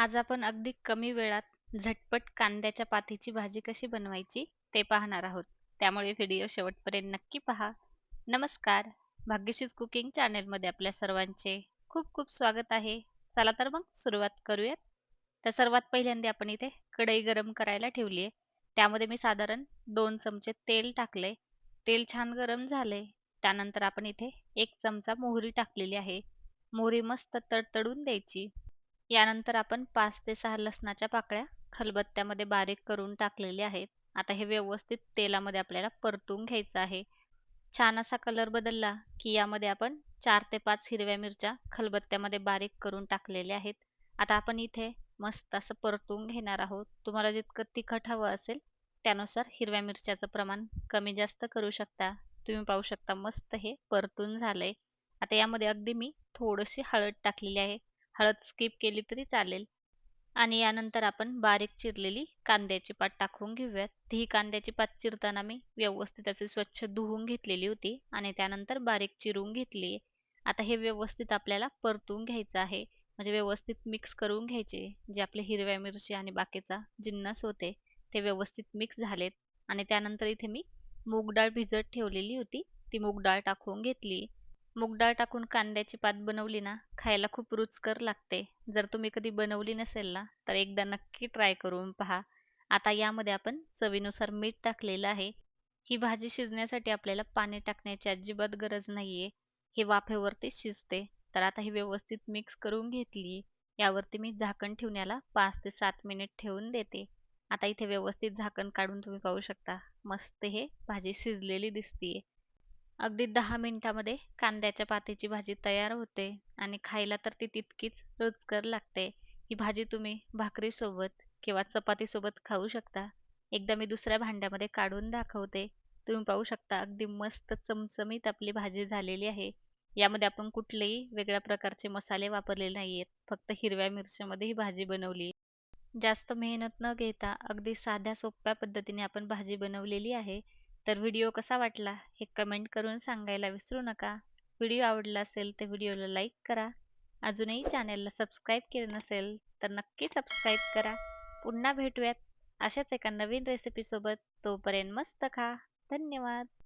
आज आपण अगदी कमी वेळात झटपट कांद्याच्या पातीची भाजी कशी बनवायची ते पाहणार आहोत. त्यामुळे व्हिडिओ शेवटपर्यंत नक्की पहा. नमस्कार. भाग्यशीच कुकिंग चॅनेलमध्ये आपल्या सर्वांचे खूप खूप स्वागत आहे. चला तर मग सुरुवात करूयात. तर सर्वात पहिल्यांदा आपण इथे कढई गरम करायला ठेवली आहे त्यामध्ये मी साधारण दोन चमचे तेल टाकले तेल छान गरम झाले त्यानंतर आपण इथे एक चमचा मोहरी टाकलेली आहे. मोहरी मस्त तडतडून द्यायची. यानंतर आपण पाच ते सहा लसणाच्या पाकळ्या खलबत्त्यामध्ये बारीक करून टाकलेल्या आहेत. आता हे व्यवस्थित तेलामध्ये आपल्याला परतून घ्यायचं आहे. छान असा कलर बदलला की यामध्ये आपण चार ते पाच हिरव्या मिरच्या खलबत्त्यामध्ये बारीक करून टाकलेल्या आहेत. आता आपण इथे मस्त असं परतून घेणार आहोत. तुम्हाला जितकं तिखट हवं असेल त्यानुसार हिरव्या मिरच्याचं प्रमाण कमी जास्त करू शकता. तुम्ही पाहू शकता मस्त हे परतून झालंय. आता यामध्ये अगदी मी थोडीशी हळद टाकलेली आहे. हळद स्किप केली तरी चालेल. आणि यानंतर आपण बारीक चिरलेली कांद्याची पात टाकून घेऊयात. ही कांद्याची पात चिरताना मी व्यवस्थित असे स्वच्छ धुवून घेतलेली होती आणि त्यानंतर बारीक चिरून घेतली. आता हे व्यवस्थित आपल्याला परतून घ्यायचं आहे. म्हणजे व्यवस्थित मिक्स करून घ्यायचे. जे आपले हिरव्या मिरची आणि बाकीचा जिन्नस होते ते व्यवस्थित मिक्स झालेत. आणि त्यानंतर इथे मी मूग डाळ भिजत ठेवलेली होती. ती मूग डाळ टाकून घेतली. मूग डाळ टाकून कांद्याची पात बनवली ना खायला खूप रुचकर लागते. जर तुम्ही कधी बनवली नसेल ना तर एकदा नक्की ट्राय करून पहा. आता यामध्ये आपण चवीनुसार मीठ टाकलेलं आहे. ही भाजी शिजण्यासाठी आपल्याला पाणी टाकण्याची अजिबात गरज नाहीये. हे वाफेवरती शिजते. तर आता ही व्यवस्थित मिक्स करून घेतली. यावरती मी झाकण ठेवण्याला पाच ते सात मिनिट ठेवून देते. आता इथे व्यवस्थित झाकण काढून तुम्ही पाहू शकता. मस्त हे भाजी शिजलेली दिसतीये. अगदी दहा मिनिटामध्ये कांद्याच्या पातीची भाजी तयार होते आणि खायला तर ती तितकीच रुचकर लागते. ही भाजी तुम्ही भाकरीसोबत किंवा चपातीसोबत खाऊ शकता. एकदा मी दुसऱ्या भांड्यामध्ये काढून दाखवते. तुम्ही पाहू शकता अगदी मस्त चमचमीत आपली भाजी झालेली आहे. यामध्ये आपण कुठलेही वेगळ्या प्रकारचे मसाले वापरलेले नाहीयेत. फक्त हिरव्या मिरच्यामध्ये ही भाजी बनवली. जास्त मेहनत न घेता अगदी साध्या सोप्या पद्धतीने आपण भाजी बनवलेली आहे. तर व्हिडिओ कसा वाटला हे कमेंट करून सांगायला विसरू नका. व्हिडिओ आवडला असेल तर व्हिडिओला लाईक करा. अजूनही चॅनेलला सबस्क्राईब केलं नसेल तर नक्की सबस्क्राईब करा. पुन्हा भेटूयात अशाच एका नवीन रेसिपीसोबत तोपर्यंत मस्त खा. धन्यवाद.